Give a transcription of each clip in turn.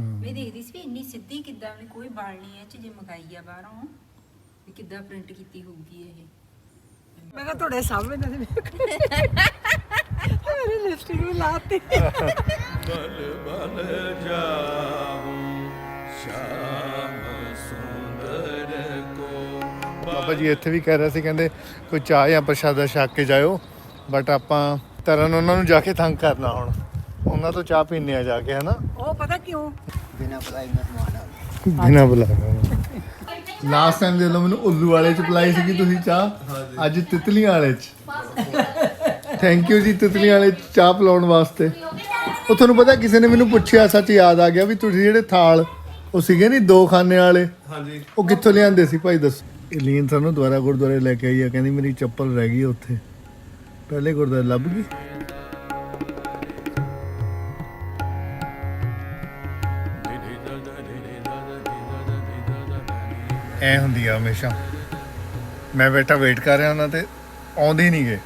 ਮੈਂ ਦੇਖਦੀ ਸੀ ਵੀ ਇੰਨੀ ਸਿੱਧੀ ਕਿੱਦਾਂ ਵੀ ਕੋਈ ਵਾਲ ਨਹੀਂ ਐ ਚ ਜੇ ਮਗਾਈ ਆ ਬਾਹਰੋਂ ਵੀ ਕਿੱਦਾਂ ਪ੍ਰਿੰਟ ਕੀਤੀ ਹੋਊਗੀ ਇਹ। ਮੈਂ ਕਿਹਾ ਤੁਹਾਡੇ ਸਾਹਮਣੇ ਨਾ ਮੇਰੀ ਲਿਪਸਟਿਕ ਵੀ ਲਾਤੀ। ਬਲ ਬਲ ਜਾਉ ਸ਼ਾਮ ਸੁੰਦਰ ਕੋ ਬਾਬਾ ਜੀ ਇੱਥੇ ਵੀ ਕਹਿ ਰਿਹਾ ਸੀ ਕਹਿੰਦੇ ਕੋਈ ਚਾਹ ਜਾਂ ਪ੍ਰਸ਼ਾਦਾ ਛਕ ਕੇ ਜਾਇਓ ਬਟ ਆਪਾਂ ਤਰਨ ਉਹਨਾਂ ਨੂੰ ਜਾ ਕੇ ਤੰਗ ਕਰਨਾ ਹੁਣ। ਉਹਨਾਂ ਤੋਂ ਚਾਹ ਪੀਣੇ ਆ ਜਾ ਕੇ ਹਨਾ? ਉਹ ਪਤਾ ਕਿਉਂ? ਬਿਨਾ ਬੁਲਾਇਆ ਲਾਸਟ ਟਾਈਮ ਦੇ ਲੋ ਮੈਨੂੰ ਉੱਲੂ ਵਾਲੇ ਚ ਪਲਾਈ ਸੀਗੀ ਤੁਸੀਂ ਚਾਹ। ਅੱਜ ਤਿਤਲੀਆਂ ਵਾਲੇ ਚ। ਥੈਂਕ ਯੂ ਜੀ ਤਿਤਲੀਆਂ ਵਾਲੇ 'ਚ ਚਾਹ ਪਿਲਾਉਣ ਵਾਸਤੇ। ਉਹ ਤੁਹਾਨੂੰ ਪਤਾ ਕਿਸੇ ਨੇ ਮੈਨੂੰ ਪੁੱਛਿਆ ਸੱਚ ਯਾਦ ਆ ਗਿਆ ਵੀ ਤੁਸੀਂ ਜਿਹੜੇ ਥਾਲ ਉਹ ਸੀਗੇ ਨਹੀਂ ਦੋ ਖਾਨੇ ਵਾਲੇ? ਹਾਂਜੀ। ਉਹ ਕਿੱਥੋਂ ਲਿਆਂਦੇ ਸੀ ਭਾਈ ਦੱਸੋ? ਲੀਨ ਸਾਨੂੰ ਦੁਆਰਾ ਗੁਰਦੁਆਰੇ ਲੈ ਕੇ ਆਈ ਆ ਕਹਿੰਦੀ ਮੇਰੀ ਚੱਪਲ ਰਹਿ ਗਈ ਉੱਥੇ। ਪਹਿਲੇ ਗੁਰਦੁਆਰੇ ਲੱਭ ਗਈ? ਐ ਹੁੰਦੀ ਆ ਹਮੇਸ਼ਾ। ਮੈਂ ਬੈਠਾ ਵੇਟ ਕਰ ਰਿਹਾ ਉਹਨਾਂ ਤੇ ਆਉਂਦੇ ਨਹੀਂ ਗਏ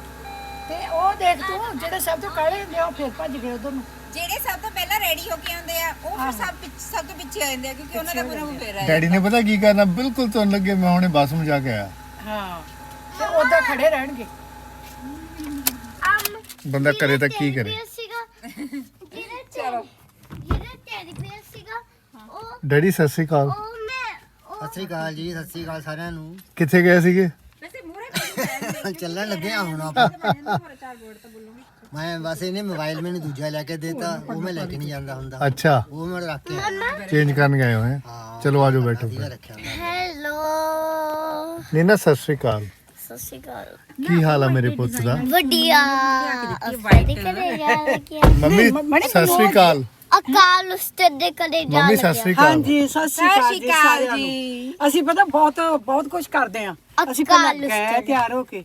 ਤੇ ਉਹ ਦੇਖ ਤੂੰ ਜਿਹੜੇ ਸਭ ਤੋਂ ਕਾਲੇ ਹੁੰਦੇ ਆ ਉਹ ਫਿਰ ਭੱਜ ਗਏ ਉਧਰ ਨੂੰ। ਜਿਹੜੇ ਸਭ ਤੋਂ ਪਹਿਲਾਂ ਰੈਡੀ ਹੋ ਕੇ ਆਉਂਦੇ ਆ ਉਹ ਫਿਰ ਸਭ ਪਿੱਛ- ਸਭ ਤੋਂ ਪਿੱਛੇ ਆ ਜਾਂਦੇ ਆ ਕਿਉਂਕਿ ਉਹਨਾਂ ਦਾ ਪੂਰਾ ਫੇਰਾ ਹੈ ਡੈਡੀ ਨੇ ਪਤਾ ਕੀ ਕਰਨਾ? ਬਿਲਕੁਲ ਤੁਰਨ ਲੱਗੇ ਮੈਂ ਹੁਣੇ ਬੱਸ ਨੂੰ ਜਾ ਕੇ ਆਇਆ। ਹਾਂ। ਤੇ ਉਧਰ ਖੜੇ ਰਹਿਣਗੇ। ਬੰਦਾ ਕਰੇ ਤਾਂ ਕੀ ਕਰੇ? ਸੀਗਾ ਚਲੋ। ਜਿਹੜਾ ਟੈਡੀ ਬੀਅਰ ਸੀਗਾ ਉਹ ਡੈਡੀ ਸਤਿ ਸ਼੍ਰੀ ਅਕਾਲ। ਉਹ ਸਤਿ ਸ੍ਰੀ ਅਕਾਲ ਜੀ ਸਤਿ ਸ੍ਰੀ ਅਕਾਲ ਸਾਰਿਆਂ ਨੂੰ। ਕਿੱਥੇ ਗਏ ਸੀਗੇ? ਵੈਸੇ ਮੂਰੇ ਚੱਲਣ ਲੱਗੇ ਆ ਹੁਣ ਆਪਾਂ। ਮੈਂ ਬਸ ਇਹਨੇ ਮੋਬਾਈਲ ਮੈਨੂੰ ਦੂਜਾ ਲੈ ਕੇ ਦੇਤਾ ਉਹ ਮੈਂ ਲੈ ਕੇ ਨਹੀਂ ਜਾਂਦਾ ਹੁੰਦਾ। ਅੱਛਾ। ਉਹ ਮੈਂ ਰੱਖ ਕੇ ਆਇਆ। ਚੇਂਜ ਕਰਨ ਗਏ ਹੋਏ। ਹਾਂ ਚਲੋ ਆਜੋ ਬੈਠੋ ਵਧੀਆ ਰੱਖਿਆ ਹੁੰਦਾ ਹੈਲੋ ਨੀਨਾ ਸਤਿ ਸ਼੍ਰੀ ਅਕਾਲ। ਸਤਿ ਸ਼੍ਰੀ ਅਕਾਲ। ਕੀ ਹਾਲ ਆ ਮੇਰੇ ਪੁੱਤ ਦਾ? ਵੱਡੀਆ ਅਸਤੇ ਕਦੇ ਜਾ ਲੱਗਿਆ ਮੰਮੀ ਸਤਿ ਸ਼੍ਰੀ ਅਕਾਲ। ਅਕਾਲ ਉਸਤੇ ਦੇ ਕਦੇ ਜਾ ਮੰਮੀ ਸਤਿ ਸ਼੍ਰੀ ਅਕਾਲ। ਹਾਂਜੀ ਸਤਿ ਸ਼੍ਰੀ ਅਕਾਲ ਜੀ ਸਾਰਿਆਂ ਨੂੰ। ਅਸੀਂ ਪਤਾ ਬਹੁਤ ਬਹੁਤ ਕੁਝ ਕਰਦੇ ਆ ਅਸੀਂ ਪਹਿਲਾਂ ਅਕਾਲ ਗਏ। ਤਿਆਰ ਹੋ ਕੇ।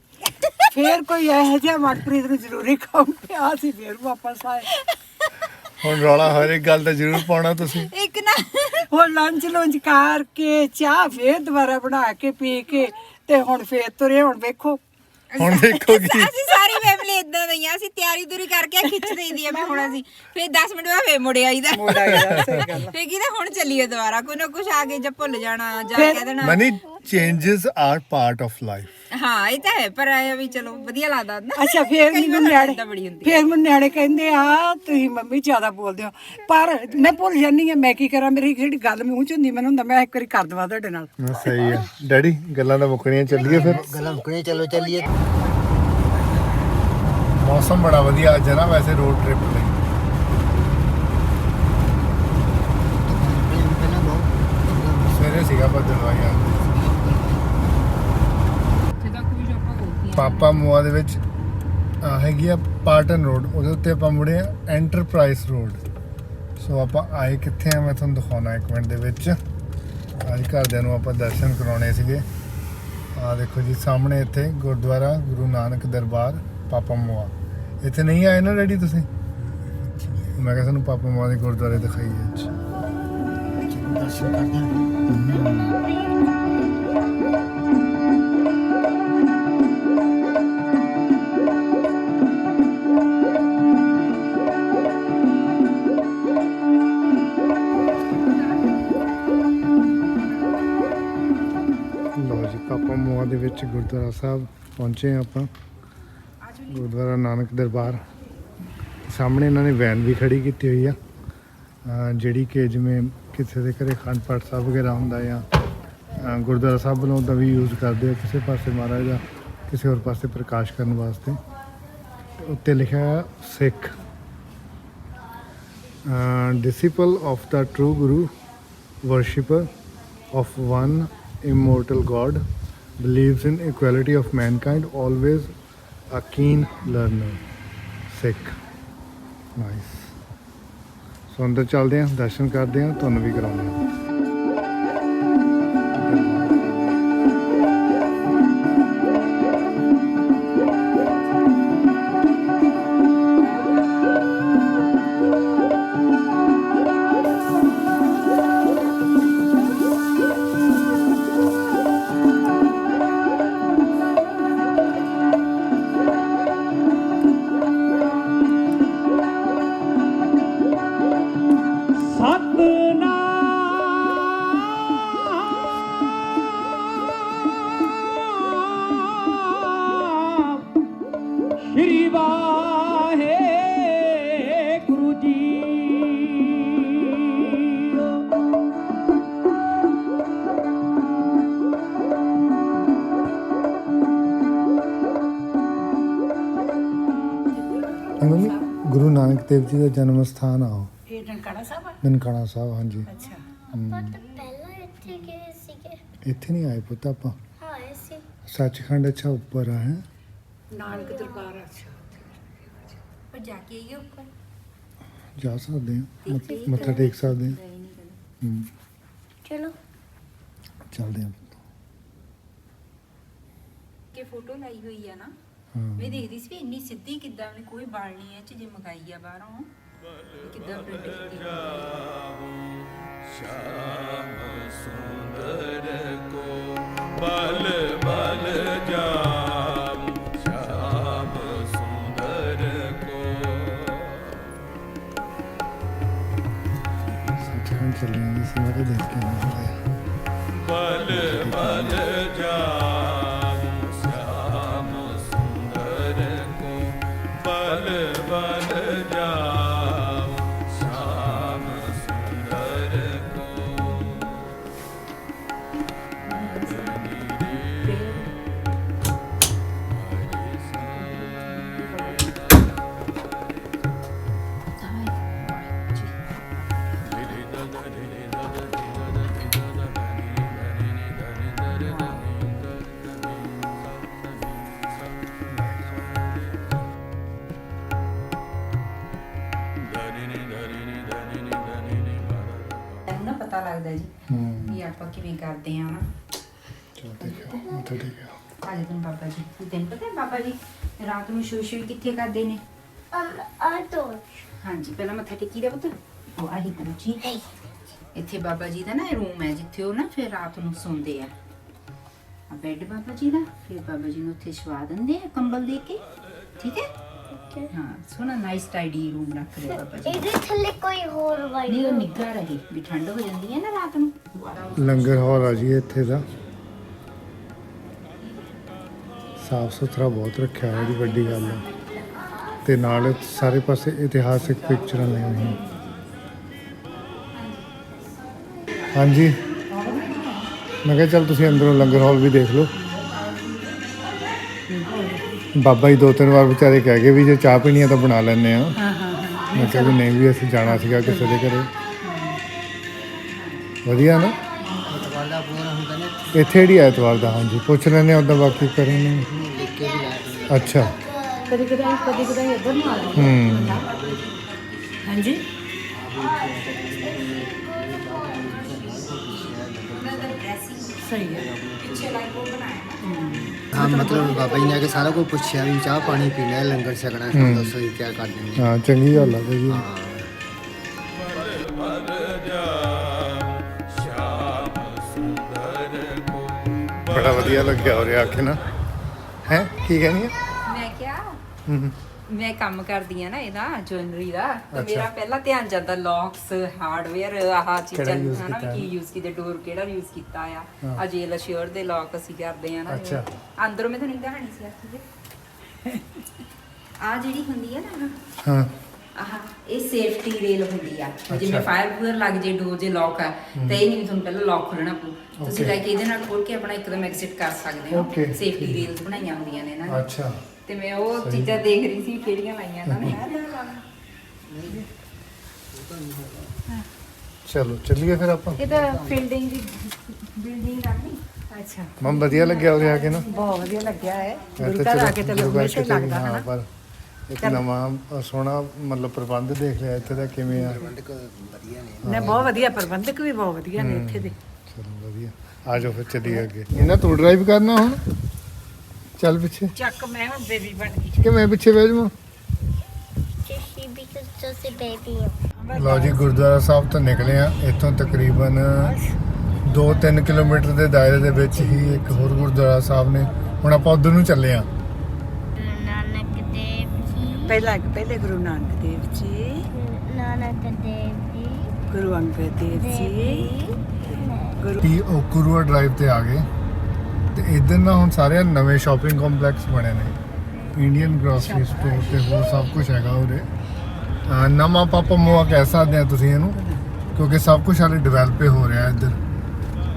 ਫੇਰ ਕੋਈ ਇਹੋ ਜਿਹਾ ਮਨਪ੍ਰੀਤ ਨੂੰ ਜ਼ਰੂਰੀ ਕੰਮ ਪਿਆ ਸੀ ਫੇਰ ਵਾਪਸ ਆਏ। ਹੁਣ ਰੌਲਾ ਹਰ ਇੱਕ ਗੱਲ ਤਾਂ ਜ਼ਰੂਰ ਪਾਉਣਾ ਤੁਸੀਂ। ਇੱਕ ਨਾ ਹੁਣ ਲੰਚ ਲੁੰਚ ਕਰਕੇ ਚਾਹ ਫੇਰ ਦੁਬਾਰਾ ਬਣਾ ਕੇ ਪੀ ਕੇ ਤੇ ਹੁਣ ਫੇਰ ਤੁਰੇ ਹੁਣ ਵੇਖੋ। ਹੁਣ ਦੇਖੋ ਕੀ। ਇਦਾਂ ਦੀ ਆ ਅਸੀਂ ਤਿਆਰੀ ਦੂਰੀ ਕਰਕੇ ਖਿੱਚ ਦੇਈਦੀ ਆ ਵੀ ਹੁਣ ਅਸੀਂ ਫਿਰ 10 ਮਿੰਟ ਬਾਅਦ ਫੇਰ ਮੁੜ ਆਈਦਾ। ਮੁੜ ਆਈਦਾ, ਸਹੀ ਗੱਲ ਫੇਰ ਕਿਹਦਾ ਹੁਣ ਚੱਲੀਏ ਦੁਬਾਰਾ ਕੋਈ ਨਾ ਕੁਛ ਆ ਕੇ ਜਾਂ ਭੁੱਲ ਜਾਣਾ ਜਾਂ ਕਹਿ ਦੇਣਾ। Money changes are part of life ਹਾਂ ਇਹ ਤਾਂ ਹੈ ਪਰ ਆਇਆ ਵੀ ਚਲੋ ਵਧੀਆ ਲੱਗਦਾ ਨਾ ਅੱਛਾ ਫੇਰ ਕਈ ਮੈਨੂੰ ਵਾਰ ਨਿਆਣੇ ਏਦਾਂ ਬੜੀ ਹੁੰਦੀ ਫੇਰ ਮੈਨੂੰ ਨਿਆਣੇ ਕਹਿੰਦੇ ਆ ਤੁਸੀਂ ਮੰਮੀ ਜ਼ਿਆਦਾ ਬੋਲਦੇ ਹੋ। ਪਰ ਮੈਂ ਭੁੱਲ ਜਾਂਦੀ ਆ ਮੈਂ ਕੀ ਕਰਾਂ ਮੇਰੀ ਜਿਹੜੀ ਗੱਲ ਮੂੰਹ ਚ ਹੁੰਦੀ ਮੈਨੂੰ ਹੁੰਦਾ ਮੈਂ ਇੱਕ ਵਾਰੀ ਕਰ ਦਵਾਂ ਤੁਹਾਡੇ ਨਾਲ। ਸਹੀ ਹੈ ਡੈਡੀ ਗੱਲਾਂ ਤਾਂ ਮੁੱਕਣੀਆਂ ਚੱਲੀਏ ਫਿਰ। ਗੱਲਾਂ ਮੁੱਕਣੇ ਚਲੋ ਚੱਲੀਏ। ਮੌਸਮ ਬੜਾ ਵਧੀਆ ਅੱਜ ਹੈ ਨਾ ਵੈਸੇ ਰੋਡ ਟ੍ਰਿਪ ਲਈ ਸਵੇਰੇ ਸੀਗਾ ਬੱਦਲਵਾਈਆ ਪਾਪਾ ਮੋਆ ਦੇ ਵਿੱਚ ਆ ਹੈਗੀ ਆ ਪਾਰਟਨ ਰੋਡ ਉਹਦੇ ਉੱਤੇ ਆਪਾਂ ਮੁੜੇ ਆ ਐਂਟਰਪ੍ਰਾਈਜ਼ ਰੋਡ ਸੋ ਆਪਾਂ ਆਏ ਕਿੱਥੇ ਆ? ਮੈਂ ਤੁਹਾਨੂੰ ਦਿਖਾਉਣਾ ਇੱਕ ਮਿੰਟ ਦੇ ਵਿੱਚ। ਅੱਜ ਘਰਦਿਆਂ ਨੂੰ ਆਪਾਂ ਦਰਸ਼ਨ ਕਰਾਉਣੇ ਸੀਗੇ। ਆ ਦੇਖੋ ਜੀ ਸਾਹਮਣੇ ਇੱਥੇ ਗੁਰਦੁਆਰਾ ਗੁਰੂ ਨਾਨਕ ਦਰਬਾਰ ਪਾਪਾ ਮੋਆ ਇੱਥੇ ਨਹੀਂ ਆਏ ਨਾ ਰੈਡੀ ਤੁਸੀਂ? ਮੈਂ ਕਿਹਾ ਤੁਹਾਨੂੰ ਪਾਪਾ ਮੋਆ ਦੇ ਗੁਰਦੁਆਰੇ ਦਿਖਾਈ ਅੱਜ ਦਰਸ਼ਨ ਕਰਦੇ ਪਾਪਾ ਮੋਆ ਦੇ ਵਿੱਚ ਗੁਰਦੁਆਰਾ ਸਾਹਿਬ ਪਹੁੰਚੇ ਆਪਾਂ। ਗੁਰਦੁਆਰਾ ਨਾਨਕ ਦਰਬਾਰ। ਸਾਹਮਣੇ ਇਹਨਾਂ ਨੇ ਵੈਨ ਵੀ ਖੜੀ ਕੀਤੀ ਹੋਈ ਆ। ਜਿਹੜੀ ਕਿ ਜਿਵੇਂ ਕਿਸੇ ਦੇ ਘਰੇ ਅਖੰਡ ਪਾਠ ਸਾਹਿਬ ਵਗੈਰਾ ਹੁੰਦਾ ਆ ਗੁਰਦੁਆਰਾ ਸਾਹਿਬ ਵੱਲੋਂ ਦਾ ਵੀ ਯੂਜ਼ ਕਰਦੇ ਆ ਕਿਸੇ ਪਾਸੇ ਮਹਾਰਾਜ ਦਾ ਕਿਸੇ ਹੋਰ ਪਾਸੇ ਪ੍ਰਕਾਸ਼ ਕਰਨ ਵਾਸਤੇ। ਉੱਤੇ ਲਿਖਿਆ ਹੈ Sikh. Disciple of the true guru worshipper of one immortal God, believes in equality of mankind, always a keen learner. Sikh. Nice. So ਅੰਦਰ ਚੱਲਦੇ ਹਾਂ, ਦਰਸ਼ਨ ਕਰਦੇ ਹਾਂ, ਤੁਹਾਨੂੰ ਵੀ ਕਰਾਉਂਦੇ ਹਾਂ ਨਾਨਕ ਦੇਵ ਜੀ ਦਾ ਜਨਮ ਸਥਾਨ ਆ ਉਹ, ਇਹ ਨਨਕਾਣਾ ਸਾਹਿਬ ਆ? ਨਨਕਾਣਾ ਸਾਹਿਬ ਹਾਂਜੀ। ਅੱਛਾ। ਆਪਾਂ ਤਾਂ ਪਹਿਲਾਂ ਇੱਥੇ ਗਏ ਸੀਗੇ। ਇੱਥੇ ਨਹੀਂ ਆਏ ਪੁੱਤ ਆਪਾਂ। ਹਾਂ ਇਹ ਸੀ। ਸੱਚਖੰਡ ਅੱਛਾ ਉੱਪਰ ਆ ਹੈ? ਨਾਨਕ ਦਰਬਾਰ ਆ, ਅੱਛਾ। ਪਰ ਜਾ ਕੇ ਆਈਏ ਉੱਪਰ। ਜਾ ਸਕਦੇ ਆ ਮੱਥ- ਮੱਥਾ ਟੇਕ ਸਕਦੇ ਆ ਗਏ ਨਹੀਂ ਕਦੇ ਹੂੰ, ਚਲੋ। ਚੱਲਦੇ ਆ ਕਿ ਫੋਟੋ ਲਾਈ ਹੋਈ ਆ ਨਾ? ਹਾਂ ਮੈਂ ਦੇਖਦੀ ਸੀ ਵੀ ਇੰਨੀ ਸਿੱਧੀ ਕਿੱਦਾਂ ਕੋਈ ਬਾਲ ਨਹੀਂ ਚ ਜੇ ਮਗਾਈ ਆ ਬਾਹਰੋਂ। ਕਿੱਦਾਂ ਸ਼ਾਹ ਕਿਵੇਂ ਕਰਦੇ ਆ ਨਾ ਚਲ ਦੇਖੋ ਮੱਥਾ ਟੇਕਿਆ ਅੱਜ ਦਿਨ ਬਾਬਾ ਜੀ ਵੀ ਤੈਨੂੰ ਪਤਾ ਹੈ ਬਾਬਾ ਜੀ ਰਾਤ ਨੂੰ ਸ਼ੋਅ ਸ਼ੋਅ ਕਿੱਥੇ ਕਰਦੇ ਨੇ? ਆ ਦੋ ਹਾਂਜੀ ਪਹਿਲਾਂ ਮੱਥਾ ਟੇਕੀ ਦਾ ਪੁੱਤ। ਉਹ ਆਹੀ ਗੁਰੂ ਜੀ ਇੱਥੇ ਬਾਬਾ ਜੀ ਦਾ ਨਾ ਰੂਮ ਹੈ ਜਿੱਥੇ ਉਹ ਨਾ ਫਿਰ ਰਾਤ ਨੂੰ ਸੌਂਦੇ ਆ। ਆ ਬੈੱਡ ਬਾਬਾ ਜੀ ਦਾ ਫਿਰ ਬਾਬਾ ਜੀ ਨੂੰ ਉੱਥੇ ਸ਼ਵਾ ਦਿੰਦੇ ਆ ਕੰਬਲ ਦੇ ਕੇ ਠੀਕ ਹੈ? ਹਾਂ ਸੋਹਣਾ ਨਾਈਸ ਟਾਈਡੀ ਰੂਮ ਰੱਖ ਲਿਆ ਬਾਬਾ ਜੀ ਇਹਦੇ ਥੱਲੇ ਕੋਈ ਹੋਰ ਵਾਈ ਨਹੀਂ ਉਹ ਨਿੱਘਾ ਰਹੇ ਵੀ ਠੰਡ ਹੋ ਜਾਂਦੀ ਹੈ ਨਾ ਰਾਤ ਨੂੰ ਲੰਗਰ ਹਾਲ ਆ ਜੀ ਇੱਥੇ ਦਾ ਸਾਫ਼ ਸੁਥਰਾ ਬਹੁਤ ਰੱਖਿਆ ਹੋਇਆ ਜੀ ਵੱਡੀ ਗੱਲ ਹੈ ਤੇ ਨਾਲ ਸਾਰੇ ਪਾਸੇ ਇਤਿਹਾਸਿਕ ਪਿਕਚਰਾਂ ਲਾਈਆਂ ਹੋਈਆਂ ਹਾਂਜੀ ਮੈਂ ਕਿਹਾ ਚੱਲ ਤੁਸੀਂ ਅੰਦਰੋਂ ਲੰਗਰ ਹਾਲ ਵੀ ਦੇਖ ਲਓ ਬਾਬਾ ਜੀ ਦੋ ਤਿੰਨ ਵਾਰ ਵਿਚਾਰੇ ਕਹਿ ਗਏ ਵੀ ਜੇ ਚਾਹ ਪੀਣੀ ਹੈ ਤਾਂ ਬਣਾ ਲੈਣੇ ਆ। ਮੈਂ ਕਿਹਾ ਵੀ ਨਹੀਂ ਵੀ ਅਸੀਂ ਜਾਣਾ ਸੀਗਾ ਕਿਸੇ ਦੇ ਘਰੇ। ਵਧੀਆ ਨਾ? ਐਤਵਾਰ ਦਾ ਪ੍ਰੋਗਰਾਮ ਹੁੰਦਾ ਨੇ ਇੱਥੇ ਜਿਹੜੀ ਐਤਵਾਰ ਦਾ ਹਾਂਜੀ। ਪੁੱਛ ਲੈਣੇ ਉਦਾਂ ਬਾਕੀ ਕਰਨ ਨੂੰ ਅੱਛਾ। ਕਦੇ ਕਦੇ ਕਦੇ ਕਦੇ ਇੱਧਰ ਨੂੰ ਆ ਜਾਂਦੇ ਹੂੰ। ਹਾਂਜੀ? ਸਹੀ ਹੈ। ਹਾਂ ਮਤਲਬ ਬਾਬਾ ਜੀ ਨੇ ਆ ਸਾਰਾ ਕੁਝ ਪੁੱਛਿਆ ਵੀ ਚਾਹ ਪਾਣੀ ਪੀਣਾ ਹੈ ਲੰਗਰ ਛਕਣਾ ਹੈ। ਦੱਸੋ ਜੀ ਕੀ ਕਰ ਦਿੰਦੇ ਹਾਂ ਚੰਗੀ ਗੱਲ ਆ ਬਈ ਬੜਾ ਵਧੀਆ ਲੱਗਿਆ ਹੋ ਰਿਹਾ ਆਖੇ ਨਾ। ਹੈ ਕੀ ਕਹਿੰਦੀ ਮੈਂ ਕੰਮ ਕਰਦੀ ਆ ਨਾ ਇਹਦਾ ਜੁਐਲਰੀ ਦਾ ਤੇ। ਮੇਰਾ ਪਹਿਲਾਂ ਧਿਆਨ ਜਾਂਦਾ ਲੌਕਸ ਹਾਰਡਵੇਅਰ ਆਹ ਚੀਜ਼ਾਂ ਹਨਾ ਵੀ ਕੀ ਯੂਜ਼ ਕੀਤੇ ਡੋਰ ਕਿਹੜਾ ਯੂਜ਼ ਕੀਤਾ ਆ। ਆ ਜੇਲ ਸ਼ੋਰ ਦੇ ਲੌਕ ਅਸੀਂ ਕਰਦੇ ਆ ਨਾ ਅੱਛਾ। ਅੰਦਰੋਂ ਮੈਂ ਤੁਹਾਨੂੰ ਕਹਾਣੀ ਸੀ ਆਖੀ ਆ ਜਿਹੜੀ ਹੁੰਦੀ ਆ ਨਾ ਹਾਂ ਆਹ ਇਹ ਸੇਫਟੀ ਰੇਲ ਹੁੰਦੀ ਆ ਜਿਵੇਂ। ਫਾਇਰ ਬੂਰ ਲੱਗ ਜੇ ਡੋਰ ਜੇ ਲੌਕ ਆ ਤੇ ਇਹ ਨਹੀਂ ਤੁਹਾਨੂੰ ਪਹਿਲਾਂ ਲੌਕ ਖੋਲਣਾ ਪਊ ਤੁਸੀਂ. ਲੈ ਕੇ ਇਹਦੇ ਨਾਲ ਖੋਲ ਕੇ ਆਪਣਾ ਇੱਕਦਮ ਐਗਜ਼ਿਟ ਕਰ ਸਕਦੇ ਹੋ. ਸੇਫਟੀ ਰੇਲਸ ਬਣਾਈਆਂ ਹੁੰਦੀਆਂ ਨੇ ਇਹਨਾਂ ਨੇ ਅੱਛਾ ਤੇ ਮੈਂ ਉਹ। ਚੀਜ਼ਾਂ ਦੇਖ ਰਹੀ ਸੀ ਕਿਹੜੀਆਂ ਲਾਈਆਂ ਇਹਨਾਂ ਨੇ ਚਲੋ ਚੱਲੀਏ ਫਿਰ ਆਪਾਂ। ਇਹ ਤਾਂ ਫੀਲਡਿੰਗ ਦੀ ਬਿਲਡਿੰਗ ਕਰਨੀ ਅੱਛਾ। ਮਮ ਵਧੀਆ ਲੱਗਿਆ ਉਰੇ ਆ ਕੇ ਨਾ? ਬਹੁਤ ਵਧੀਆ ਲੱਗਿਆ ਹੈ ਗੁਰੂ ਤਾਂ ਘਰ ਆ ਕੇ ਤਾਂ ਕਿਤੇ ਵੀ ਲੱਗਦਾ ਹਾਂ, ਹੈ ਪਰ ਇੱਕ ਨਵਾਂ ਸੋਹਣਾ ਮਤਲਬ ਪ੍ਰਬੰਧ ਦੇਖ ਲਿਆ ਇੱਥੇ ਦਾ ਕਿਵੇਂ ਆ। ਪ੍ਰਬੰਧਕ ਵਧੀਆ ਨੇ। ਨੇ ਬਹੁਤ ਵਧੀਆ ਪ੍ਰਬੰਧਕ ਵੀ ਬਹੁਤ ਵਧੀਆ ਨੇ ਇੱਥੇ ਦੇ। ਚਲੋ ਵਧੀਆ। ਆ ਜਾਓ ਫਿਰ ਚੱਲੀਏ ਅੱਗੇ। ਇਹਨਾਂ ਤੂੰ ਡਰਾਈਵ ਕਰਨਾ ਹੁਣ? ਚੱਲ ਪਿੱਛੇ। ਚੱਕ ਮੈਂ ਹੁਣ ਬੇਬੀ ਬਣ ਗਈ। ਕਿ ਮੈਂ ਪਿੱਛੇ ਬਹਿ ਜਾਵਾਂ? Just because just a baby. ਲਓ ਜੀ ਗੁਰਦੁਆਰਾ ਸਾਹਿਬ ਤੋਂ ਨਿਕਲੇ ਆ ਇੱਥੋਂ ਤਕਰੀਬਨ 2-3 ਕਿਲੋਮੀਟਰ ਦੇ ਦਾਇਰੇ ਦੇ ਵਿੱਚ ਹੀ ਇੱਕ ਹੋਰ ਗੁਰਦੁਆਰਾ ਸਾਹਿਬ ਨੇ। ਹੁਣ ਆਪਾਂ ਉਧਰ ਨੂੰ ਚੱਲੇ ਆ ਨਾਨਕ ਦੇਵ ਜੀ। ਪਹਿਲਾ ਪਹਿਲੇ ਗੁਰੂ ਨਾਨਕ ਦੇਵ ਜੀ। ਨਾਨਕ ਦੇਵ ਜੀ। ਗੁਰੂ ਅੰਗਦ ਦੇਵ ਜੀ। ਗੁਰੂ ਟੀ ਓਕਰੂਆ ਡਰਾਈਵ ਤੇ ਆ ਗਏ। ਤੇ ਇਧਰ ਨਾ ਹੁਣ ਸਾਰੇ ਨਵੇਂ ਸ਼ਾਪਿੰਗ ਕੰਪਲੈਕਸ ਬਣੇ ਨੇ। ਇੰਡੀਅਨ ਗਰੋਸਰੀ ਸਟੋਰ ਤੇ ਹੋਰ ਸਭ ਕੁਝ ਹੈਗਾ ਉਰੇ। ਨਵਾਂ ਪਾਪਾ ਮੋਆ ਕਹਿ ਸਕਦੇ ਆ ਤੁਸੀਂ ਇਹਨੂੰ ਕਿਉਂਕਿ ਸਭ ਕੁਝ ਹਾਲੇ ਡਿਵੈਲਪ ਹੋ ਰਿਹਾ ਇੱਧਰ।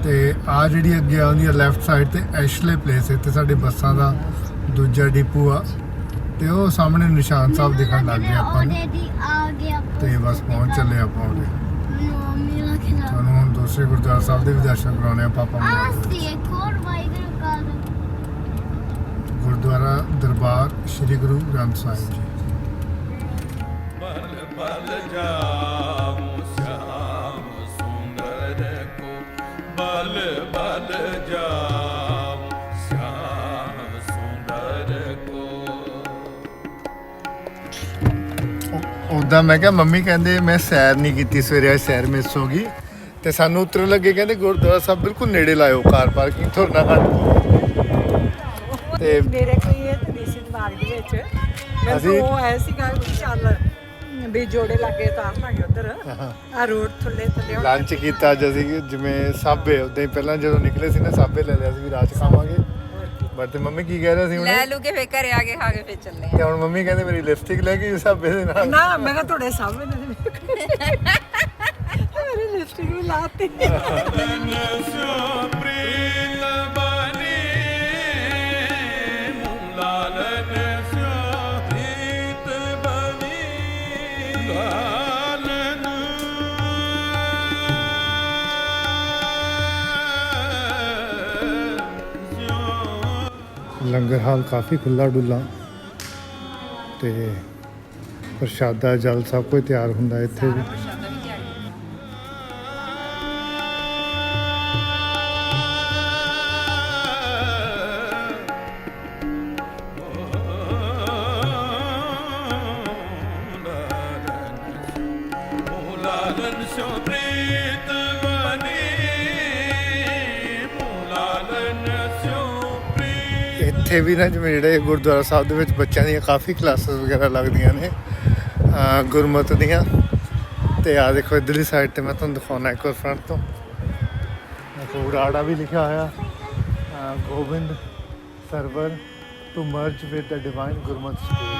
ਤੇ ਆ ਜਿਹੜੀ ਅੱਗੇ ਆਉਂਦੀ ਹੈ ਲੈਫਟ ਸਾਈਡ ਤੇ ਐਸ਼ਲੇ ਪਲੇਸ ਇੱਥੇ ਸਾਡੇ ਬੱਸਾਂ ਦਾ ਦੂਜਾ ਡਿਪੂ ਆ। ਤੇ ਉਹ ਸਾਹਮਣੇ ਨਿਸ਼ਾਨ ਸਾਹਿਬ ਦਿਖਣ ਲੱਗ ਗਿਆ ਆਪਾਂ ਨੂੰ। ਆ ਤੇ ਬਸ ਪਹੁੰਚ ਚੱਲੇ ਆਪਾਂ ਉਹਦੇ ਤੁਹਾਨੂੰ ਹੁਣ ਦੂਸਰੇ ਗੁਰਦੁਆਰਾ ਸਾਹਿਬ ਦੇ ਵੀ ਦਰਸ਼ਨ ਕਰਾਉਣੇ ਆ ਪਾਪਾ ਆ ਦੇ ਸੀ ਇੱਕ ਹੋਰ ਵਾਹਿਗੁਰੂ ਕਾਲ ਗੁਰਦੁਆਰਾ ਦਰਬਾਰ ਸ੍ਰੀ ਗੁਰੂ ਗ੍ਰੰਥ ਸਾਹਿਬ ਜੀ। ਬਲ ਬਲ ਜਾਮੁ ਸ਼ਾਮ ਸੁੰਦਰ ਕੋ। ਬਲ ਬਲ ਜਾਮੁ ਸ਼ਾਮ ਸੁੰਦਰ ਕੋ। ਉਦਾਂ ਮੈਂ ਕਿਹਾ ਮੰਮੀ ਕਹਿੰਦੇ ਮੈਂ ਸੈਰ ਨਹੀਂ ਕੀਤੀ ਸਵੇਰੇ ਅੱਜ ਸੈਰ ਮਿਸ ਹੋ ਗਈ। ਤੇ ਸਾਨੂੰ ਉਤਰਨ ਲੱਗੇ ਕਹਿੰਦੇ ਗੁਰਦੁਆਰਾ ਸਾਹਿਬ ਬਿਲਕੁਲ ਨੇੜੇ ਲਾਇਓ ਕਾਰ ਪਾਰਕਿੰਗ ਤੋਂ ਨਾ ਕਰ ਤੇ ਮੇਰੇ ਕੋਈ ਇਹ ਤੇ ਨਹੀਂ ਸੀ ਦਿਮਾਗ ਦੇ ਵਿੱਚ। ਮੈਂ ਅਸੀਂ- ਉਹ ਆਇਆ ਸੀਗਾ ਵੀ ਚੱਲ ਵੀ ਜੋੜੇ ਲੱਗੇ ਤਾਂ ਲਾਂਗੇ ਉਧਰ। ਆ ਰੋਡ ਥੱਲੇ ਥੱਲੇ ਲੰਚ ਕੀਤਾ ਅੱਜ ਅਸੀਂ ਜਿਵੇਂ ਸਾਬੇ ਉਦਾਂ ਹੀ ਪਹਿਲਾਂ ਜਦੋਂ ਨਿਕਲੇ ਸੀ ਨਾ ਸਾਬੇ ਲੈ ਲਿਆ ਸੀ ਵੀ ਰਾਤ ਖਾਵਾਂਗੇ। ਬਟ ਤੇ ਮੰਮੀ ਕੀ ਕਹਿ ਰਹੇ ਸੀ ਹੁਣ? ਲੈ ਲੂ ਕੇ ਫੇਰ ਘਰੇ ਆ ਕੇ ਖਾ ਕੇ ਫੇਰ ਚੱਲੇ ਤੇ ਹੁਣ ਮੰਮੀ ਕਹਿੰਦੇ ਮੇਰੀ ਲਿਪਸਟਿਕ ਲੈ ਗਈ ਸਾਬੇ ਦੇ ਨਾਲ। ਨਾ ਮੈਂ ਕਿਹਾ ਤੁਹਾਡੇ ਸਾਹਮਣੇ ਮੇਰੀ ਲਿਪਸਟਿਕ ਵੀ ਲਾਤੀ। ਲੰਗਰ ਹਾਲ ਕਾਫੀ ਖੁੱਲਾ ਡੁੱਲਾ ਤੇ ਪ੍ਰਸ਼ਾਦਾ ਜਲ ਸਭ ਕੁਝ ਤਿਆਰ ਹੁੰਦਾ ਇੱਥੇ ਵੀ। ਪ੍ਰੀਤ ਵੀ ਨਾ ਜਿਵੇਂ ਜਿਹੜੇ ਗੁਰਦੁਆਰਾ ਸਾਹਿਬ ਦੇ ਵਿੱਚ ਬੱਚਿਆਂ ਦੀਆਂ ਕਾਫੀ ਕਲਾਸਿਸ ਵਗੈਰਾ ਲੱਗਦੀਆਂ ਨੇ ਗੁਰਮਤ ਦੀਆਂ। ਤੇ ਆ ਦੇਖੋ ਇਧਰਲੀ ਸਾਈਡ ਤੇ ਮੈਂ ਤੁਹਾਨੂੰ ਦਿਖਾਉਣਾ ਇੱਕ ਵਾਰ ਫਰੰਟ ਤੋਂ। ਦੇਖੋ ਉੜਾੜਾ ਵੀ ਲਿਖਿਆ ਹੋਇਆ। Gobind, Sarvar to merge with the divine Gurmat school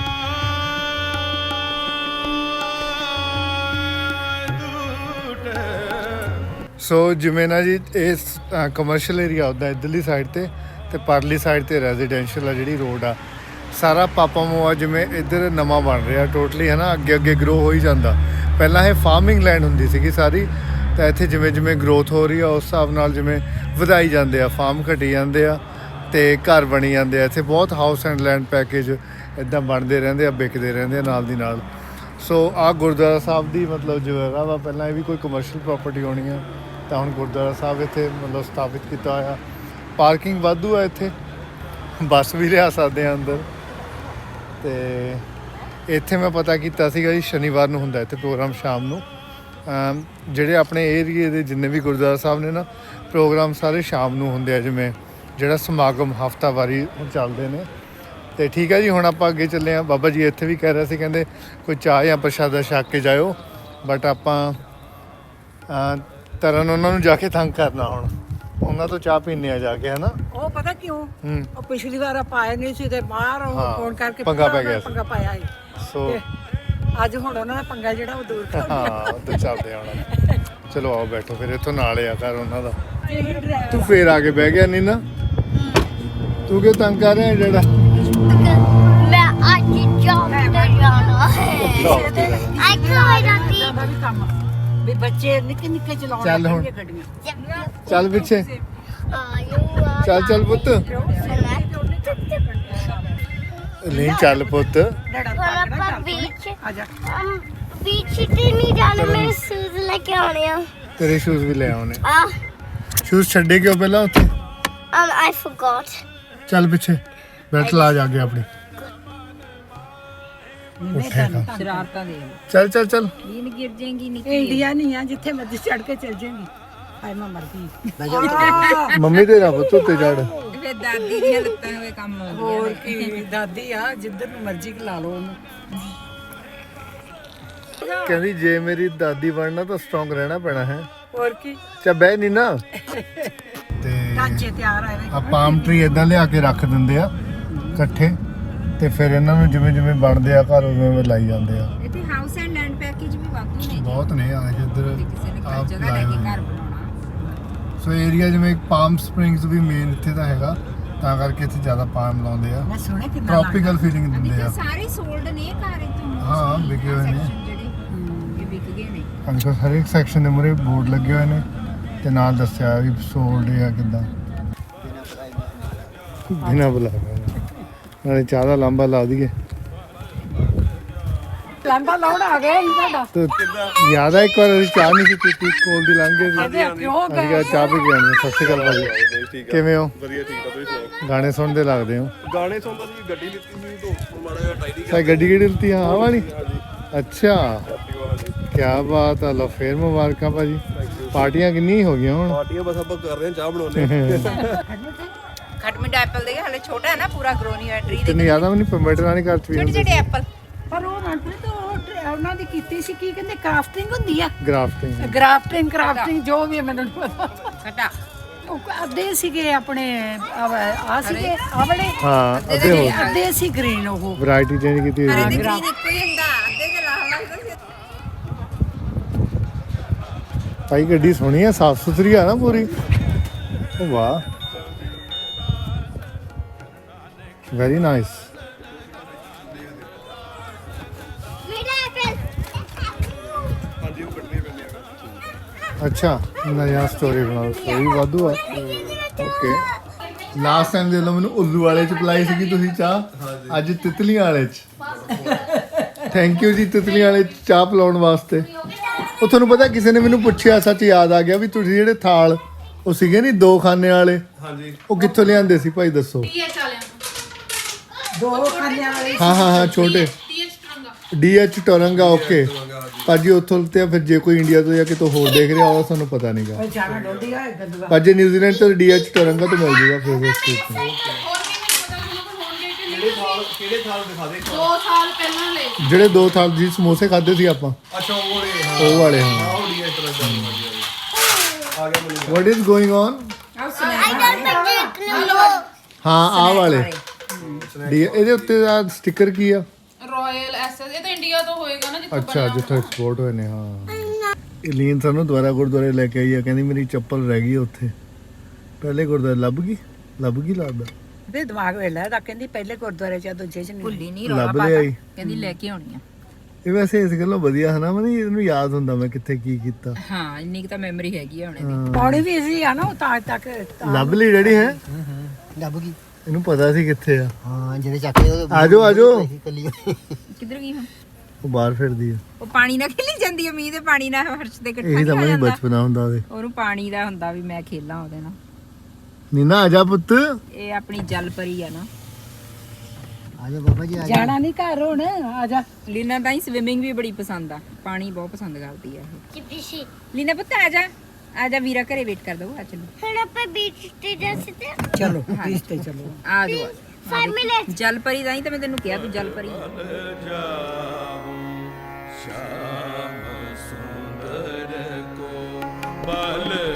so ਜਿਵੇਂ ਨਾ ਜੀ, ਇਹ ਕਮਰਸ਼ੀਅਲ ਏਰੀਆ ਹੁੰਦਾ ਇਧਰਲੀ ਸਾਈਡ ਤੇ। ਤੇ ਪਰਲੀ ਸਾਈਡ ਤੇ ਰੈਜ਼ੀਡੈਂਸ਼ੀਅਲ ਆ ਜਿਹੜੀ ਰੋਡ ਆ। ਸਾਰਾ ਪਾਪਾ ਮੋਆ ਜਿਵੇਂ ਇੱਧਰ ਨਵਾਂ ਬਣ ਰਿਹਾ ਟੋਟਲੀ ਹੈ ਨਾ ਅੱਗੇ ਅੱਗੇ ਗਰੋ ਹੋ ਹੀ ਜਾਂਦਾ। ਪਹਿਲਾਂ ਇਹ ਫਾਰਮਿੰਗ ਲੈਂਡ ਹੁੰਦੀ ਸੀਗੀ ਸਾਰੀ, ਤਾਂ ਇੱਥੇ ਜਿਵੇਂ ਜਿਵੇਂ ਗਰੋਥ ਹੋ ਰਹੀ ਆ, ਉਸ ਹਿਸਾਬ ਨਾਲ ਜਿਵੇਂ ਵਧਾਈ ਜਾਂਦੇ ਆ ਫਾਰਮ ਘਟੀ ਜਾਂਦੇ ਆ ਤੇ ਘਰ ਬਣੀ ਜਾਂਦੇ ਆ। ਇੱਥੇ ਬਹੁਤ ਹਾਊਸ ਐਂਡ ਲੈਂਡ ਪੈਕੇਜ ਇਦਾਂ ਬਣਦੇ ਰਹਿੰਦੇ ਆ, ਵਿਕਦੇ ਰਹਿੰਦੇ ਆ ਨਾਲ ਦੀ ਨਾਲ। ਸੋ ਆ ਗੁਰਦੁਆਰਾ ਸਾਹਿਬ ਦੀ ਮਤਲਬ ਜੋ ਵਾ, ਪਹਿਲਾਂ ਇਹ ਵੀ ਕੋਈ ਕਮਰਸ਼ੀਅਲ ਪ੍ਰਾਪਰਟੀ ਹੋਣੀ ਆ, ਤਾਂ ਹੁਣ ਗੁਰਦੁਆਰਾ ਸਾਹਿਬ ਇੱਥੇ ਮਤਲਬ ਸਥਾਪਿਤ ਕੀਤਾ ਹੋਇਆ। ਪਾਰਕਿੰਗ ਵਾਧੂ ਆ ਇੱਥੇ। ਬੱਸ ਵੀ ਲਿਆ ਸਕਦੇ ਆ ਅੰਦਰ। ਤੇ ਇੱਥੇ ਮੈਂ ਪਤਾ ਕੀਤਾ ਸੀਗਾ ਜੀ, ਸ਼ਨੀਵਾਰ ਨੂੰ ਹੁੰਦਾ ਇੱਥੇ ਪ੍ਰੋਗਰਾਮ ਸ਼ਾਮ ਨੂੰ। ਜਿਹੜੇ ਆਪਣੇ ਏਰੀਏ ਦੇ ਜਿੰਨੇ ਵੀ ਗੁਰਦੁਆਰਾ ਸਾਹਿਬ ਨੇ ਨਾ, ਪ੍ਰੋਗਰਾਮ ਸਾਰੇ ਸ਼ਾਮ ਨੂੰ ਹੁੰਦੇ ਆ, ਜਿਵੇਂ ਜਿਹੜਾ ਸਮਾਗਮ ਹਫਤਾਵਾਰੀ ਚੱਲਦੇ ਨੇ। ਤੇ ਠੀਕ ਹੈ ਜੀ, ਹੁਣ ਆਪਾਂ ਅੱਗੇ ਚੱਲੇ ਆ। ਬਾਬਾ ਜੀ ਇੱਥੇ ਵੀ ਕਹਿ ਰਿਹਾ ਸੀ, ਕਹਿੰਦੇ ਕੋਈ ਚਾਹ ਜਾਂ ਪ੍ਰਸ਼ਾਦਾ ਛਕ ਕੇ ਜਾਇਓ। ਬਟ ਆਪਾਂ ਤਰਨ ਉਹਨਾਂ ਨੂੰ ਜਾ ਕੇ ਤੰਗ ਕਰਨਾ ਹੁਣ। ਉਹਨਾਂ ਤੋਂ ਚਾਹ ਪੀਣੇ ਆ ਜਾ ਕੇ ਹਨਾ? ਉਹ ਪਤਾ ਕਿਉਂ? ਹੂੰ। ਉਹ ਪਿਛਲੀ ਵਾਰ ਆਪਾਂ ਆਏ ਨਹੀਂ ਸੀ ਤੇ ਬਾਹਰ ਉਹ ਹਾਂ, ਫੋਨ ਕਰਕੇ ਪੰਗਾ ਪੈ ਗਿਆ ਪੰਗਾ ਪਾਇਆ ਸੀ। ਸੋ ਤੇ ਅੱਜ ਹੁਣ ਉਹਨਾਂ ਦਾ ਪੰਗਾ ਜਿਹੜਾ ਉਹ ਦੂਰ ਕਰ ਹਾਂ ਤੇ ਚੱਲਦੇ ਆ ਹੁਣ। ਚਲੋ ਆਓ ਬੈਠੋ ਫਿਰ ਇੱਥੋਂ ਨਾਲ ਆ ਘਰ ਉਹਨਾਂ ਦਾ। ਤੂੰ ਫੇਰ ਆ ਕੇ ਬਹਿ ਗਿਆ ਨੀ ਨਾ ਤੂੰ ਕਿਉਂ ਤੰਗ ਕਰ ਰਿਹਾ ਜਿਹੜਾ? ਮੈਂ ਅੱਜ ਜੌਬ ਤੇ ਜਾਣਾ ਹੈ। ਆਈ ਖਾਈ ਰਾਤੀ ਦਾ ਵੀ ਕੰਮ ਵੀ ਬੱਚੇ ਨਿੱਕੇ ਨਿੱਕੇ ਚਲਾਉਣ ਚੱਲ ਹੁਣ। ਲੱਗੇ ਗੱਡੀਆਂ। ਚੱਲ ਪਿੱਛੇ। ਚੱਲ ਚੱਲ ਪੁੱਤ। ਨਹੀਂ ਚੱਲ ਪੁੱਤ। ਪਰ ਆਪਾਂ ਬੀਚ ਆ ਜਾ ਅਮ ਬੀਚ ਤੇ ਨਹੀਂ ਜਾਣਾ ਮੇਰੇ ਸ਼ੂਜ਼ ਲੈ ਕੇ ਆਉਣੇ ਆ ਤੇਰੇ ਸ਼ੂਜ਼ ਵੀ ਲੈ ਆਉਣੇ। ਆ ਸ਼ੂਜ਼ ਛੱਡੇ ਕਿਉਂ ਪਹਿਲਾਂ ਉੱਥੇ? Um ਚੱਲ ਪਿੱਛੇ। ਬੈਠ ਲਾ ਜਾ ਕੇ ਆਪਣੀ। ਉੱਠੇਗਾ ਸ਼ਰਾਰਤਾਂ ਦੇ। ਚੱਲ ਚੱਲ ਚੱਲ। ਨੀਂਦ ਗਿਰ ਜਾਏਗੀ ਨੀ ਇਹ ਇੰਡੀਆ ਨਹੀਂ ਆ ਜਿੱਥੇ ਮਰਜ਼ੀ ਚੜ ਕੇ ਚੱਲ ਜਾਏਗੀ ਹਾਏ ਮੈਂ ਮਰ ਗਈ। ਮੰਮੀ ਤੇਰਾ ਪੁੱਤ ਉੱਤੇ ਚੜ ਫੇਰ ਦਾਦੀ ਦੀਆਂ ਲੱਤਾਂ ਇਹ ਕੰਮ ਹੋ ਗਿਆ ਹੋਰ ਕੀ। ਦਾਦੀ ਆ ਜਿੱਧਰ ਨੂੰ ਮਰਜ਼ੀ ਲਾ ਲਓ ਉਹਨੂੰ। ਕਹਿੰਦੀ ਜੇ ਮੇਰੀ ਦਾਦੀ ਬਣਨਾ ਤਾਂ ਸਟਰੋਂਗ ਰਹਿਣਾ ਪੈਣਾ ਹੈ। ਹੋਰ ਕੀ? ਚਾ ਬਹਿ ਨਹੀਂ ਨਾ। ਤੇ ਢਾਂਚੇ ਤਿਆਰ ਆ ਪਾਮ ਟਰੀ ਇਦਾਂ ਲਿਆ ਕੇ ਰੱਖ ਦਿੰਦੇ ਆ ਇਕੱਠੇ। ਤੇ ਫਿਰ ਇਹਨਾਂ ਨੂੰ ਜਿਵੇਂ ਜਿਵੇਂ ਬਣਦੇ ਆ ਘਰ ਉਵੇਂ ਉਵੇਂ ਲਾਈ ਜਾਂਦੇ ਆ। ਇੱਥੇ ਹਾਊਸ ਐਂਡ ਲੈਂਡ ਪੈਕੇਜ ਵੀ ਵਾਧੂ ਨੇ। ਜੀ ਬਹੁਤ ਨੇ ਆ ਜਿੱਧਰ ਕਿਸੇ ਨੇ ਆਪ ਘਰ ਜਗ੍ਹਾ ਲਾਏ ਲੈ ਕੇ ਹੋਏ ਨੇ। ਘਰ ਬਣਾਉਣਾ। ਸੋ ਏਰੀਆ ਜਿਵੇਂ ਪਾਮ ਸਪ੍ਰਿੰਗਸ ਵੀ ਮੇਨ ਇੱਥੇ ਦਾ ਹੈਗਾ ਤਾਂ ਕਰਕੇ ਇੱਥੇ ਜ਼ਿਆਦਾ ਪਾਮ ਲਾਉਂਦੇ ਆ। ਮੈਂ ਸੁਣਿਆ ਕਿੰਨਾ ਟ੍ਰੋਪੀਕਲ ਫੀਲਿੰਗ ਦਿੰਦੇ ਆ। ਸਾਰੇ ਸੋਲਡ ਨੇ ਘਰ ਇਥੋਂ ਹਾਂ ਵਿਕੇ ਹੋਏ ਨੇ। ਜਿਹੜੇ ਇਹ ਵਿਕ ਗਏ ਨੇ। ਹਾਂਜੀ ਹਰ ਇੱਕ ਸੈਕਸ਼ਨ ਦੇ ਮੂਹਰੇ ਬੋਰਡ ਲੱਗੇ ਹੋਏ ਨੇ ਤੇ ਨਾਲ ਦੱਸਿਆ ਵੀ ਸੋਲਡ ਆ ਕਿਦਾਂ। ਬਿਨਾ ਬੁਲਾਵੇ ਨਾਲੇ ਚਾਹ ਦਾ ਲੰਬਾ ਲਾ ਦਈਏ। ਲੰਬਾ ਲਾਉਣ ਆ ਗਿਆ ਜੀ ਤੁਹਾਡਾ? ਤੇ ਯਾਦ ਇੱਕ ਵਾਰ ਅਸੀਂ ਚਾਹ ਨਹੀਂ ਸੀ ਪੀਤੀ ਕੋਲ ਦੀ ਲੰਘ ਸੀ। ਅਜੇ ਕਿਉਂ ਅਸੀਂ ਕਿਹਾ ਚਾਹ ਪੀ ਕੇ ਸਤਿ ਸ਼੍ਰੀ ਅਕਾਲ ਭਾਜੀ। ਕਿਵੇਂ ਹੋ? ਵਧੀਆ ਠੀਕ ਆ ਤੁਸੀਂ ਸੁਣਾਓ? ਗਾਣੇ ਸੁਣਦੇ ਲੱਗਦੇ ਹੋ? ਗਾਣੇ ਸੁਣਦਾ ਸੀ ਗੱਡੀ ਲਿੱਤੀ ਸੀ ਤੋਂ। ਮਾੜਾ ਜਿਹਾ ਟਾਈਡੀ ਸਾ ਗੱਡੀ ਕਿਹੜੀ ਲਿੱਤੀ ਆ? ਆਹ ਵਾਲੀ? ਅੱਛਾ। ਕੀ ਬਾਤ ਆ ਲੋ ਫੇਰ ਮੁਬਾਰਕਾਂ ਭਾਜੀ। ਪਾਰਟੀਆਂ ਕਿੰਨੀਆਂ ਹੋ ਗਈਆਂ ਹੁਣ? ਪਾਰਟੀਆਂ ਬਸ ਆਪਾਂ ਕਰ ਰਹੇ ਹਾਂ ਚਾਹ ਬਣਾਉਣੇ ਐਪਲ ਦੇ ਹਲੇ ਛੋਟਾ ਹੈ ਨਾ ਪੂਰਾ ਗਰੋ ਨਹੀਂ ਹੋਇਆ ਟਰੀ ਦੇ ਤੈਨੂੰ ਯਾਦ ਆ ਮੈਨੂੰ ਪਰਮਿਟ ਘਰ ਚ ਵੀ ਛੋਟੇ ਛੋਟੇ ਐਪਲ ਪਰ ਉਹ ਮਨਪ੍ਰੀਤ ਉਹ ਟ- ਉਹਨਾਂ ਦੀ ਕੀਤੀ ਸੀ ਕੀ ਕਹਿੰਦੇ ਕਰਾਫਟਿੰਗ ਹੁੰਦੀ ਆ? ਗ੍ਰਾਫਟਿੰਗ ਗ੍ਰਾਫਟਿੰਗ ਕਰਾਫਟਿੰਗ ਜੋ ਵੀ ਮੈਨੂੰ ਨੀ ਪਤਾ। ਖੱਟਾ। ਉਹ ਅੱਧੇ ਸੀਗੇ ਆਪਣੇ ਆ ਸੀਗੇ ਆ ਵਾਲੇ? ਹਾਂ ਅੱਧੇ ਹੋ ਅੱਧੇ ਸੀ ਗ੍ਰੀਨ ਉਹ। ਵੈਰਾਈਟੀ ਚੇਂਜ ਕੀਤੀ ਹੋਈ। ਦੀ ਗ੍ਰੀਨ ਇੱਕੋ ਹੀ ਹੁੰਦਾ ਅੱਧੇ ਦੇ ਲਾਲ ਲੱਗਦਾ ਸੀ ਭਾਈ ਗੱਡੀ ਸੋਹਣੀ ਆ ਸਾਫ਼ ਸੁਥਰੀ ਆ ਨਾ ਪੂਰੀ। ਉਹ ਵਾਹ। ਵੈਰੀ ਨਾਈਸ ਮੇਰਾ ਫਿਰ ਹਾਂਜੀ ਉਹ ਕੱਢਣੀ ਪੈਂਦੀ ਹੈ ਅੱਛਾ ਨया ਸਟੋਰੀ ਬਣਾਓ। ਸਟੋਰੀ ਵਾਧੂ ਆ। ਓਕੇ ਲਾਸਟ ਟਾਈਮ ਦੇ ਲੋ ਮੈਨੂੰ ਉੱਲੂ ਵਾਲੇ ਚ ਪਲਾਈ ਸੀਗੀ ਤੁਸੀਂ ਚਾਹ। ਅੱਜ ਤਿਤਲੀਆਂ ਵਾਲੇ ਚ। ਥੈਂਕ ਯੂ ਜੀ ਤਿਤਲੀਆਂ ਵਾਲੇ ਚ ਚਾਹ ਪਿਲਾਉਣ ਵਾਸਤੇ। ਉਹ ਤੁਹਾਨੂੰ ਪਤਾ ਕਿਸੇ ਨੇ ਮੈਨੂੰ ਪੁੱਛਿਆ ਸੱਚ ਯਾਦ ਆ ਗਿਆ ਵੀ ਤੁਸੀਂ ਜਿਹੜੇ ਥਾਲ ਉਹ ਸੀਗੇ ਨਹੀਂ ਦੋ ਖਾਨੇ ਵਾਲੇ? ਹਾਂਜੀ। ਉਹ ਕਿੱਥੋਂ ਲਿਆਂਦੇ ਸੀ? ਭਾਈ ਦੱਸੋ। ਦੋ ਖਾਨਿਆਂ ਵਾਲੇ ਹਾਂ ਹਾਂ ਹਾਂ ਛੋਟੇ। DH Tauranga okay. ਭਾਜੀ ਉੱਥੋਂ ਤੇ ਫਿਰ ਜੇ ਕੋਈ ਇੰਡੀਆ ਤੋਂ ਜਾਂ ਕਿਤੋਂ ਹੋਰ ਦੇਖ ਰਿਹਾ ਉਹ ਸਾਨੂੰ ਪਤਾ ਨਹੀਂਗਾ ਆ ਗੰਦੂਆ ਭਾਜੀ ਨਿਊਜ਼ੀਲੈਂਡ ਤੋਂ ਡੀਐਚ ਟੋਰੰਗਾ ਤੋਂ ਮਿਲ ਜੂਗਾ ਫੇਵਰਟ ਸਟਰੀਟ ਤੋਂ। ਕਿਹੜੇ ਥਾਲ ਦਿਖਾ ਦੇ ਜਿਹੜੇ ਦੋ ਥਾਲ ਜੀ ਸਮੋਸੇ ਖਾਦੇ ਸੀ ਆਪਾਂ। ਅੱਛਾ ਉਹ ਰੇ ਉਹ ਵਾਲੇ ਹਾਂ। ਉਹ ਡੀ ਇਸ ਤਰ੍ਹਾਂ ਦਾ ਆ ਗਿਆ ਮੈਨੂੰ। ਵਾਟ ਇਜ਼ ਗੋਇੰਗ ਔਨ ਹਾਂ ਆ ਵਾਲੇ ਡੀ ਇਹਦੇ ਉੱਤੇ ਦਾ ਸਟicker ਕੀ ਆ? ਰਾਇਲ ਐਸਐਸ ਇਹ ਤਾਂ ਇੰਡੀਆ ਤੋਂ ਹੋਏਗਾ ਨਾ ਜਿੱਥੇ ਅੱਛਾ ਜਿੱਥੋਂ ਐਕਸਪੋਰਟ ਹੋਏ ਨੇ ਹਾਂ। ਇਲੀਨ ਸਾਨੂੰ ਦੁਆਰਾ ਗੁਰਦੁਆਰੇ ਲੈ ਕੇ ਆਈ ਆ ਕਹਿੰਦੀ ਮੇਰੀ ਚੱਪਲ ਰਹਿ ਗਈ ਉੱਥੇ। ਪਹਿਲੇ ਗੁਰਦੁਆਰੇ ਲੱਭ ਗਈ? ਲੱਭ ਗਈ ਲੱਗਦਾ ਤੇ ਦਿਮਾਗ ਵੇਲਾ ਦਾ ਕਹਿੰਦੀ ਪਹਿਲੇ ਗੁਰਦੁਆਰੇ ਚ ਆ, ਦੂਜੇ ਚ ਨਹੀਂ। ਭੁੱਲੀ ਨਹੀਂ ਲੱਭ ਪਾਤਾ ਲਿਆਈ। ਕਹਿੰਦੀ ਲੈ ਕੇ ਆਉਣੀ ਆ। ਇਹ ਵੈਸੇ ਇਸ ਗੱਲੋਂ ਵਧੀਆ ਹਨਾ ਮਨੀ ਇਹਨੂੰ ਯਾਦ ਹੁੰਦਾ ਮੈਂ ਕਿੱਥੇ ਕੀ ਕੀਤਾ। ਹਾਂ ਇੰਨੀ ਕੁ ਤਾਂ ਮੈਮਰੀ ਹੈਗੀ ਆ ਹੁਣੇ ਦੀ ਹਾਂ। ਪੌੜੀ ਵੀ ਸੀ ਆ ਨਾ ਉਹ ਤਾਂ ਤੱਕ ਤਾਂ- ਲੱਭ ਲਈ ਡੈਡੀ ਹੈ ਲੱਭ ਗਈ। ਇਹਨੂੰ ਪਤਾ ਸੀ ਕਿੱਥੇ ਆ। ਹਾਂ ਜਿਹੜੇ ਚੱਕ ਉਹ ਆਜੋ ਆਜੋ। ਕੱਲੀ ਕਿੱਧਰ ਗਈ ਹੁਣ? ਉਹ ਬਾਹਰ ਫਿਰਦੀ ਆ। ਉਹ ਪਾਣੀ ਨਾਲ ਖੇਲੀ ਜਾਂਦੀ ਆ ਮੀਂਹ ਦੇ ਪਾਣੀ ਨਾਲ ਫਰਸ਼ ਤੇ ਇਕੱਠਾ ਇਹੀ ਤਾਂ ਬਚਪਨਾ ਹੁੰਦਾ ਉਹਦੇ। ਉਹਨੂੰ ਪਾਣੀ ਦਾ ਹੁੰਦਾ ਵੀ ਮੈਂ ਖੇਲਾਂ ਉਹਦੇ ਨਾਲ। ਨੀਨਾ ਆ ਜਾ ਪੁੱਤ। ਇਹ ਆਪਣੀ ਜਲ ਪਰੀ ਆ ਨਾ। ਆਜੋ ਬਾਬਾ ਜੀ ਆਜੋ ਜਾਣਾ ਨਹੀਂ ਘਰ ਹੁਣ ਆ ਜਾ। ਲੀਨਾ ਤਾਂ ਹੀ ਸਵਿਮਿੰਗ ਵੀ ਬੜੀ ਪਸੰਦ ਆ। ਪਾਣੀ ਬਹੁਤ ਪਸੰਦ ਕਰਦੀ ਆ ਇਹ। ਲੀਨਾ ਪੁੱਤ ਆ ਜਾ। ਆ ਜਾ ਵੀਰਾ ਘਰੇ ਵੇਟ ਕਰ ਦਊ ਆ ਚਲੋ। ਹੁਣ ਆਪਾਂ ਬੀਚ ਤੇ ਜਾ ਸਕਦੇ ਹਾਂ? ਚਲੋ ਪੀਸ ਤੇ ਚਲੋ। ਆ ਜਾਓ Five minutes. ਜਲ ਪਰੀ ਦਾ ਹੀ ਤਾਂ ਮੈਂ ਤੈਨੂੰ ਕਿਹਾ ਤੂੰ ਜਲ ਪਰੀ ਜਾਹੂੰ ਸ਼ਾਮ ਸੁੰਦਰ ਕੋ ਬਲ